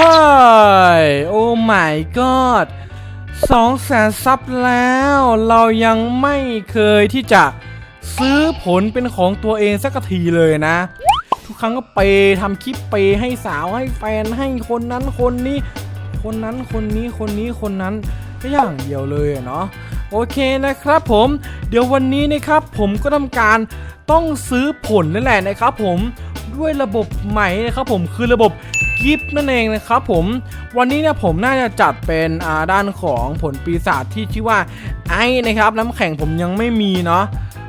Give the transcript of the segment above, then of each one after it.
ฮ้ย โอ้ my god สองแสนซับแล้ว เรายังไม่เคยที่จะซื้อผลเป็นของตัวเองสักทีเลยนะ ทุกครั้งก็เปทำคลิปเปให้สาวให้แฟนให้คนนั้นคนนี้ คนนั้นคนนี้คนนี้คนนั้นก็อย่างเดียวเลยเนาะโอเคนะครับผม เดี๋ยววันนี้นะครับผมก็ทำการต้องซื้อผลนั่นแหละนะครับผมด้วยระบบใหม่นะครับผมคือระบบ กิฟต์นั่นเองนะครับผมวันนี้เนี่ยผมน่าจะจัดเป็นด้านของผลปีศาจที่ชื่อว่าไอ้นะครับน้ำแข็งผมยังไม่มีเนาะ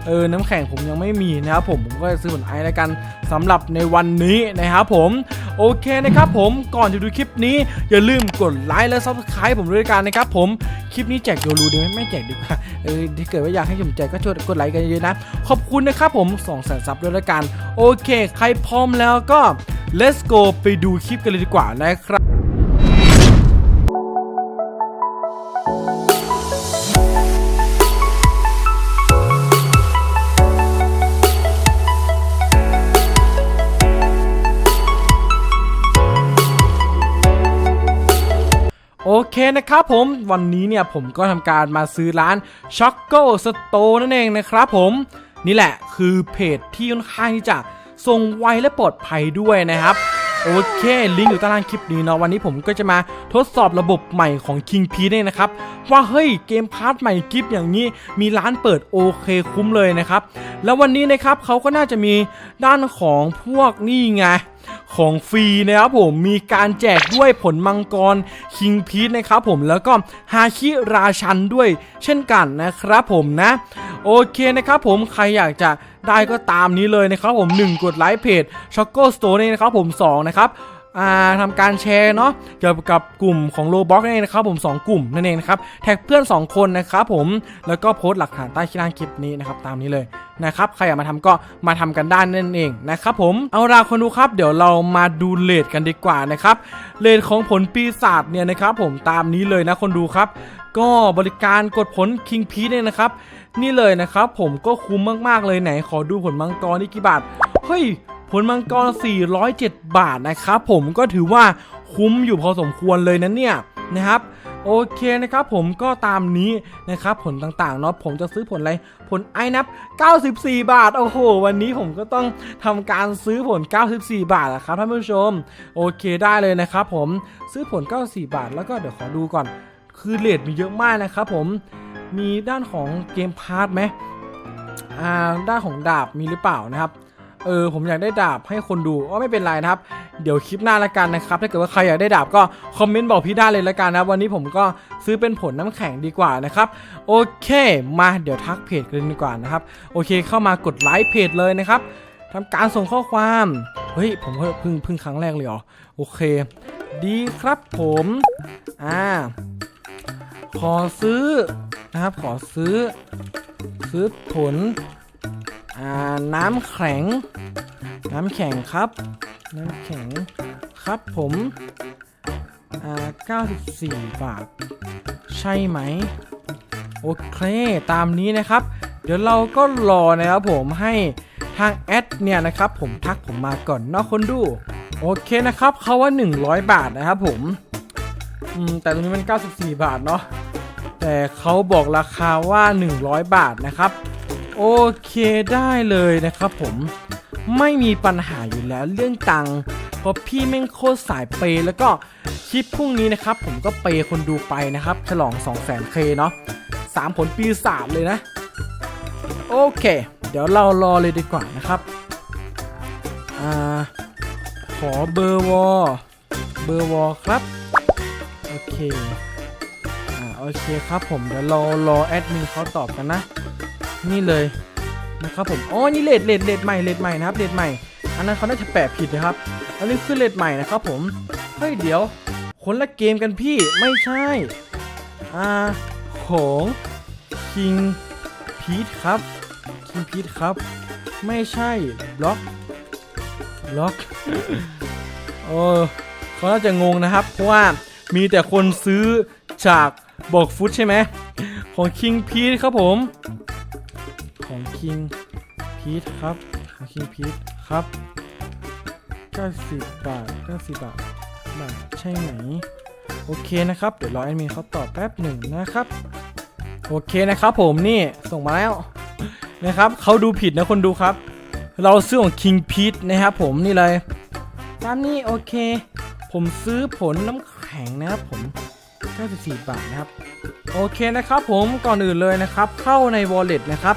เออน้ำแข็งผมยังไม่มีนะครับผมผมก็จะซื้อผลไอซ์แล้วกันสำหรับในวันนี้นะครับผมโอเคนะครับผมก่อนจะดูคลิปนี้อย่าลืมกดไลค์และซับสไคร b ์ผมด้วยกันนะครับผมคลิปนี้แจกโยรูดีไหมไม่แจกดีกว่าเออถ้าเกิดว่าอยากให้ผมแจกก็ช่วยกดไลค์กันเยอะๆนะ ขอบคุณนะครับผม2 0 0 0 0ซับด้วยแล้วกัน โอเค ใครพร้อมแล้วก็ let's go ไปดูคลิปกันเลยดีกว่านะครับโอเคนะครับผมวันนี้เนี่ยผมก็ทำการมาซื้อร้านช็อกโกสโตนั่นเองนะครับผมนี่แหละคือเพจที่ค่อนข้างที่จะ ส่งไวและปลอดภัยด้วยนะครับโอเค ลิงก์อยู่ใต้ล่างคลิปนี้เนาะวันนี้ผมก็จะมาทดสอบระบบใหม่ของ King p เนี่ยนะครับ ว่าเฮ้ยเกมพาร์ทใหม่คลิปอย่างนี้มีร้านเปิดโอเคคุ้มเลยนะครับ แล้ววันนี้นะครับเขาก็น่าจะมีด้านของพวกนี่ไง ของฟรีนะครับผมมีการแจกด้วยผลมังกรคิงพีทนะครับผมแล้วก็ฮาคิราชันด้วยเช่นกันนะครับผมนะโอเคนะครับผมใครอยากจะได้ก็ตามนี้เลยนะครับผม 1 กดไลค์เพจช็อกโกสโตร์นี่นะครับผม2นะครับ อ่าทำการแชร์เนาะเกี่ยวกับกลุ่มของโลบ็อกนั่นเองนะครับผม 2 กลุ่มนั่นเองนะครับแท็กเพื่อน 2 คนนะครับผมแล้วก็โพสต์หลักฐานใต้คลิปล่างคลิปนี้นะครับตามนี้เลยนะครับใครอยากมาทำก็มาทำกันได้นั่นเองนะครับผมเอาล่ะคนดูครับ เดี๋ยวเรามาดูเลทกันดีกว่านะครับเลทของผลปีศาจเนี่ยนะครับผมตามนี้เลยนะคนดูครับ ก็บริการกดผล King p ีเนี่ยนะครับนี่เลยนะครับผมก็คุ้มมากๆเลยไหนขอดูผลมังกรนี่กี่บาทเฮ้ย ผลมังกร 407 บาทนะครับผมก็ถือว่าคุ้มอยู่พอสมควรเลยนะเนี่ยนะครับโอเคนะครับผมก็ตามนี้นะครับผลต่างๆเนาะผมจะซื้อผลอะไรผลไอ้นับ 94 บาท โอ้โห วันนี้ผมก็ต้องทำการซื้อผล 94 บาทนะครับท่านผู้ชม โอเคได้เลยนะครับผมซื้อผล 94 บาท แล้วก็เดี๋ยวขอดูก่อน คือเลทมีเยอะมากนะครับผมมีด้านของเกมพาร์ทไหมอ่าด้านของดาบมีหรือเปล่านะครับ เออผมอยากได้ดาบให้คนดูก็ไม่เป็นไรนะครับ เดี๋ยวคลิปหน้าละกันนะครับ ถ้าเกิดว่าใครอยากได้ดาบก็คอมเมนต์บอกพี่ได้เลยละกันนะวันนี้ผมก็ซื้อเป็นผลน้ำแข็งดีกว่านะครับ โอเค มาเดี๋ยวทักเพจกันดีกว่านะครับ โอเคเข้ามากดไลค์เพจเลยนะครับทำการส่งข้อความเฮ้ยผมเพิ่งเพิ่งครั้งแรกเลยเหรอโอเค ดีครับผมอ่าขอซื้อนะครับขอซื้อ ซื้อผล อ่าน้ำแข็ง น้ำแข็งครับ น้ำแข็งครับผมอ่า94 บาท ใช่ไหม โอเค ตามนี้นะครับ เดี๋ยวเราก็รอนะครับผมให้ทางแอดเนี่ยนะครับ ผมทักผมมาก่อนเนอกคนดู โอเคนะครับเขาว่า 100 บาทนะครับผมอืมแต่ตรงนี้มัน 94 บาทเนาะแต่เขาบอกราคาว่า 100 บาทนะครับ โอเคได้เลยนะครับผมไม่มีปัญหาอยู่แล้วเรื่องตังค์เพราะพี่แม่งโคตรสายเปย์แล้วก็คลิปพรุ่งนี้นะครับ ผมก็เปย์คนดูไปนะครับ ฉลอง 2 0 0 0 0 0 k เนาะสามผลปีศาจเลยนะ โอเค เดี๋ยวเรารอเลยดีกว่านะครับอ่าขอเบอร์วอลเบอร์วอลครับ โอเคอ่าโอเคครับผมเดี๋ยวเรารอแอดมินเขาตอบกันนะ นี่เลยนะครับผมอ๋อนี่เลดเลดเลดใหม่เลดใหม่นะครับเลดใหม่ อันนั้นเขาน่าจะแปะผิดนะครับอันนี้คือเลดใหม่นะครับผมเฮ้ยเดี๋ยวคนละเกมกันพี่ไม่ใช่อ่าของ King Pete ครับ King Pete ครับ ไม่ใช่บล็อกบล็อกเออเขาน่าจะงงนะครับ เพราะว่ามีแต่คนซื้อจากบอกฟุตใช่ไหมของ King Pete ครับผม ของ King Pete ครับ ของ King Pete ครับ 90 บาท 90 บาท บาท ใช่ไหม โอเคนะครับ เดี๋ยวรอแอดมินเขาตอบแป๊บหนึ่งนะครับ โอเคนะครับผมนี่ส่งมาแล้วนะครับเขาดูผิดนะคนดูครับ เราซื้อของ King Pete นะครับผมนี่เลยตามนี้โอเค ผมซื้อผลน้ำแข็งนะครับผม 94 บาทนะครับ โอเคนะครับผมก่อนอื่นเลยนะครับ เข้าใน wallet นะครับ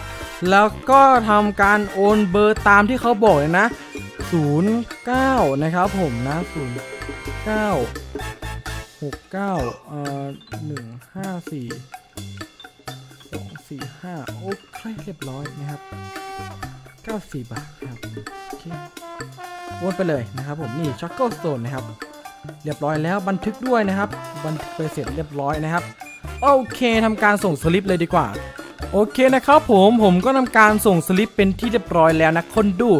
แล้วก็ทำการโอนเบอร์ตามที่เขาบอกเลยนะ 09 นะครับผมนะ 09 69เอ่อ154 245 โอเคเรียบร้อยนะครับ 94 บาทนะครับโอเคโอนไปเลยนะครับผมนี่ช็อกโกโตนนะครับเรียบร้อยแล้วบันทึกด้วยนะครับ บันทึกไปเสร็จเรียบร้อยนะครับ โอเคทำการส่งสลิปเลยดีกว่า โอเคนะครับผมผมก็ทำการส่งสลิปเป็นที่เรียบร้อยแล้วนะคนดู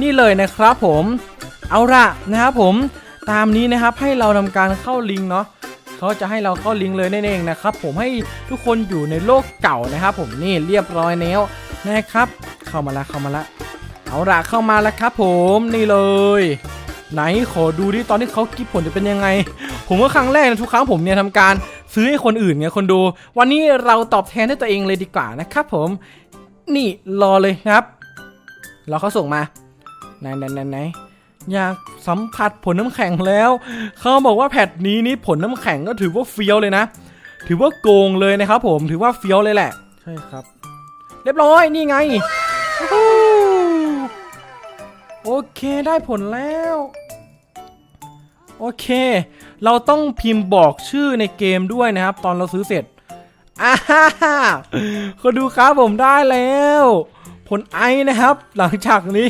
นี่เลยนะครับผมเอาละนะครับผมตามนี้นะครับให้เราทำการเข้าลิงก์เนาะเขาจะให้เราเข้าลิงก์เลยนั่นเองนะครับ ผมให้ทุกคนอยู่ในโลกเก่านะครับ ผมนี่เรียบร้อยแล้วนะครับ เข้ามาละเข้ามาละเอาละเข้ามาแล้วครับ ผมนี่เลย ไหนขอดูดิตอนที่เขากิฟผลจะเป็นยังไง ผมก็ครั้งแรกนะทุกครั้งผมเนี่ยทำการ ซื้อให้คนอื่นไงคนดู วันนี้เราตอบแทนให้ตัวเองเลยดีกว่านะครับผม นี่รอเลยนะครับรอเขาส่งมาไหนไหนไหนไหนอยากสัมผัสผลน้ำแข็งแล้ว เขาบอกว่าแพทนี้นี่ผลน้ำแข็งก็ถือว่าเฟี้ยวเลยนะ ถือว่าโกงเลยนะครับผมถือว่าเฟี้ยวเลยแหละ ใช่ครับ เรียบร้อยนี่ไงวู้ฮู้โอเคได้ผลแล้ว โอเค เราต้องพิมพ์บอกชื่อในเกมด้วยนะครับ ตอนเราซื้อเสร็จอ่าฮ่าฮ่าคนดูครับผมได้แล้ว ผลไอนะครับ หลังจากนี้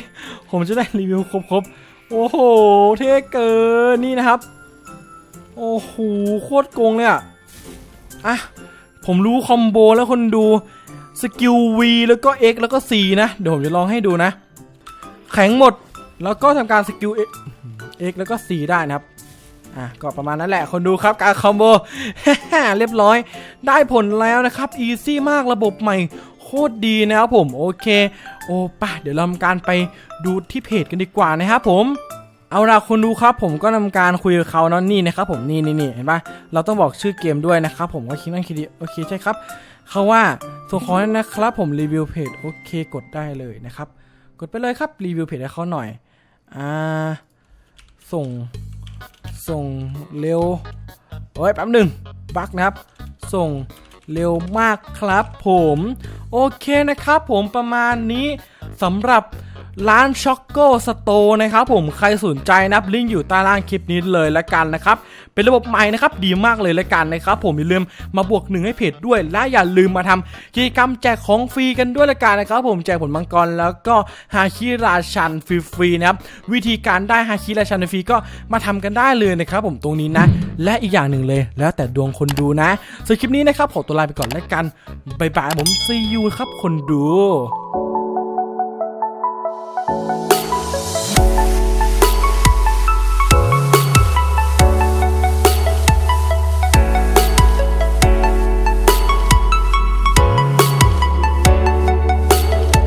ผมจะได้รีวิวครบๆ โอ้โห เท่เกินนี่นะครับ โอ้โห โคตรโกงเลยอะอะ ผมรู้คอมโบแล้วคนดูสกิล V แล้วก็ X แล้วก็ C นะ เดี๋ยวผมจะลองให้ดูนะ แข็งหมดแล้วก็ทำการสกิล X แล้วก็ C ได้นะครับ อะก็ประมาณนั้นแหละคนดูครับการคอมโบ เรียบร้อย ได้ผลแล้วนะครับอีซี่มากระบบใหม่โคตรดีนะครับผมโอเค โอ้ป่ะเดี๋ยวเราทำการไปดูที่เพจกันดีกว่านะครับผมเอาล่ะคนดูครับผมก็ทำการคุยกับเขาเนาะนี่นะครับผมนี่นี่นี่เห็นปะเราต้องบอกชื่อเกมด้วยนะครับผมก็คิดนั่นคิดดีโอเคใช่ครับเขาว่าส่งขอให้นะครับผมรีวิวเพจโอเคกดได้เลยนะครับ กดไปเลยครับรีวิวเพจให้เขาหน่อยอ่าส่ง ส่งเร็วโอ้ยแป๊บหนึ่งบักนะครับ ส่งเร็วมากครับผม โอเคนะครับผมประมาณนี้สำหรับ ร้านช็อกโกสโตนะครับผมใครสนใจนับลิงก์อยู่ใต้ล่างคลิปนี้เลยละกันนะครับ เป็นระบบใหม่นะครับดีมากเลยละกันนะครับผมอย่าลืมมาบวกหนึ่งให้เพจด้วย และอย่าลืมมาทำกิจกรรมแจกของฟรีกันด้วยละกันนะครับ ผมแจกผลมังกรแล้วก็ฮาคิราชันฟรีๆนะครับวิธีการได้ฮาคิราชันฟรีก็มาทำกันได้เลยนะครับ ผมตรงนี้นะ และอีกอย่างหนึ่งเลย แล้วแต่ดวงคนดูนะส่วนคลิปนี้นะครับขอตัวลาไปก่อนล้วกันบายบายผมซียูครับคนดู